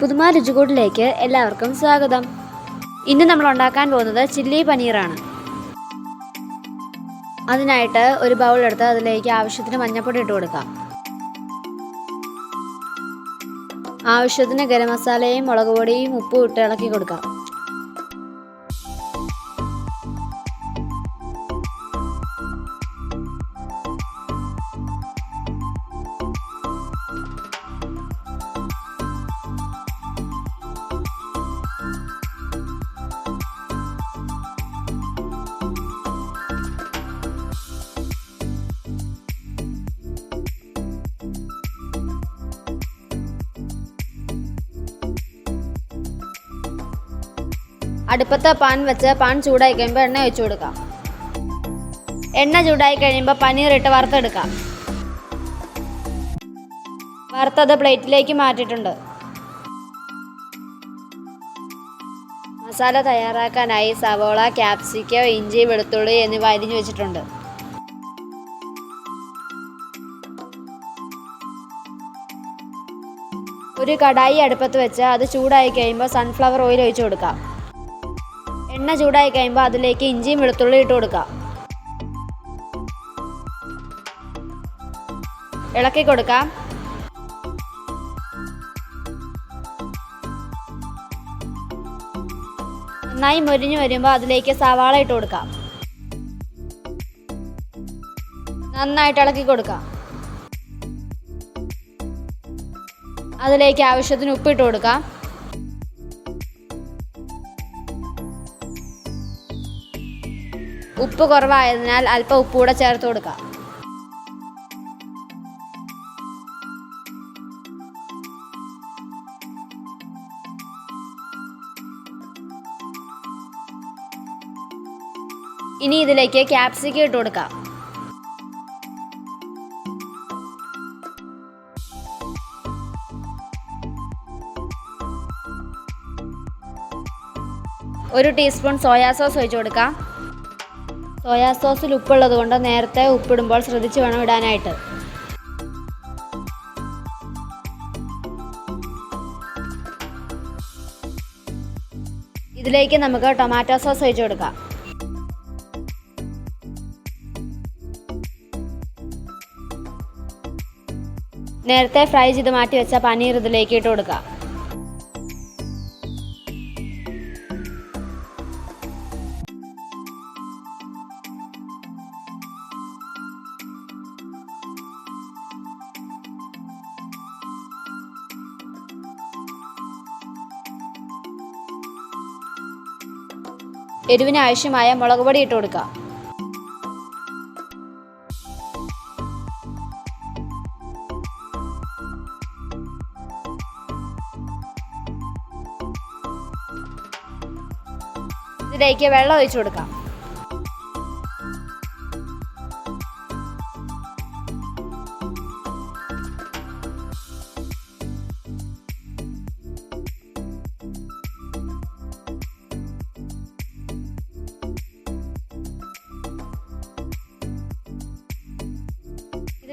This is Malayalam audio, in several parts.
പുതുമ രുചികൂട്ടിലേക്ക് എല്ലാവർക്കും സ്വാഗതം. ഇന്ന് നമ്മൾ ഉണ്ടാക്കാൻ പോകുന്നത് ചില്ലി പനീറാണ്. അതിനായിട്ട് ഒരു ബൗൾ എടുത്ത് അതിലേക്ക് ആവശ്യത്തിന് മഞ്ഞൾപ്പൊടി ഇട്ട് കൊടുക്കാം. ആവശ്യത്തിന് ഗരം മസാലയും മുളക് പൊടിയും ഉപ്പും ഇട്ട് ഇളക്കി കൊടുക്കാം. അടുപ്പത്ത് പാൻ വെച്ച് പാൻ ചൂടായി കഴിയുമ്പോൾ എണ്ണ ഒഴിച്ചു കൊടുക്കാം. എണ്ണ ചൂടായി കഴിയുമ്പോൾ പനീറിട്ട് വറുത്തെടുക്കാം. വറുത്തത് പ്ലേറ്റിലേക്ക് മാറ്റിയിട്ടുണ്ട്. മസാല തയ്യാറാക്കാനായി സവോള ക്യാപ്സിക്കോ ഇഞ്ചി വെളുത്തുള്ളി എന്നിവ അരിഞ്ഞു വെച്ചിട്ടുണ്ട്. ഒരു കടായി അടുപ്പത്ത് വെച്ച് അത് ചൂടായി കഴിയുമ്പോൾ സൺഫ്ലവർ ഓയിൽ ഒഴിച്ചു കൊടുക്കാം. എണ്ണ ചൂടായി കഴിയുമ്പോൾ അതിലേക്ക് ഇഞ്ചിയും വെളുത്തുള്ളി ഇട്ട് കൊടുക്കാം. ഇളക്കി കൊടുക്കാം. നന്നായി മൊരിഞ്ഞു വരുമ്പോൾ അതിലേക്ക് സവാള ഇട്ട് കൊടുക്കാം. നന്നായിട്ട് ഇളക്കി കൊടുക്കാം. അതിലേക്ക് ആവശ്യത്തിന് ഉപ്പിട്ട് കൊടുക്കാം. ഉപ്പ് കുറവായതിനാൽ അല്പം ഉപ്പ് കൂടെ ചേർത്ത് കൊടുക്കാം. ഇനി ഇതിലേക്ക് ക്യാപ്സിക്കം ഇട്ട് കൊടുക്കാം. ഒരു ടീസ്പൂൺ സോയാ സോസ് ഒഴിച്ചു കൊടുക്കാം. സോയാ സോസിൽ ഉപ്പുള്ളത് കൊണ്ട് നേരത്തെ ഉപ്പിടുമ്പോൾ ശ്രദ്ധിച്ച് വേണം ഇടാനായിട്ട്. ഇതിലേക്ക് നമുക്ക് ടൊമാറ്റോ സോസ് ഒഴിച്ചു കൊടുക്കാം. നേരത്തെ ഫ്രൈ ചെയ്ത് മാറ്റി വെച്ച പനീർ ഇതിലേക്ക് ഇട്ട് കൊടുക്കാം. എരിവിന് ആവശ്യമായ മുളക് പൊടി ഇട്ട് കൊടുക്കുക ഇതിലേക്ക് വെള്ളം ഒഴിച്ചു കൊടുക്കാം.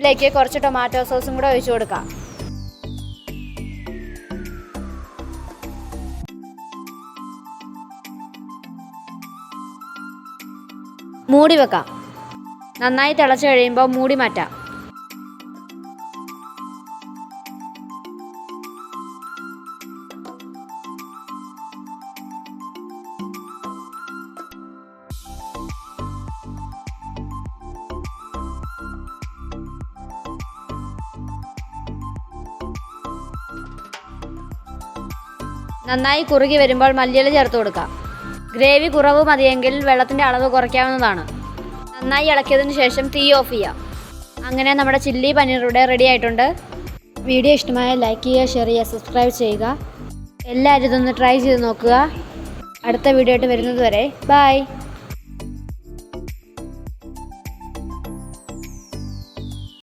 ഇതിലേക്ക് കുറച്ച് ടൊമാറ്റോ സോസും കൂടെ ഒഴിച്ചു കൊടുക്കാം. മൂടി വെക്കാം. നന്നായി തിളച്ച് കഴിയുമ്പോൾ മൂടി മാറ്റാം. നന്നായി കുറുകി വരുമ്പോൾ മല്ലിയില ചേർത്ത് കൊടുക്കാം. ഗ്രേവി കുറവ് മതിയെങ്കിൽ വെള്ളത്തിന്റെ അളവ് കുറയ്ക്കാവുന്നതാണ്. നന്നായി ഇളക്കിയതിന് ശേഷം തീ ഓഫ് ചെയ്യാം. അങ്ങനെ നമ്മുടെ ചില്ലി പനീർ റെഡി ആയിട്ടുണ്ട്. വീഡിയോ ഇഷ്ടമായ ലൈക്ക് ചെയ്യുക ഷെയർ ചെയ്യുക സബ്സ്ക്രൈബ് ചെയ്യുക. എല്ലാവരും ഇതൊന്ന് ട്രൈ ചെയ്ത് നോക്കുക. അടുത്ത വീഡിയോ ആയിട്ട് വരുന്നത് വരെ ബായ്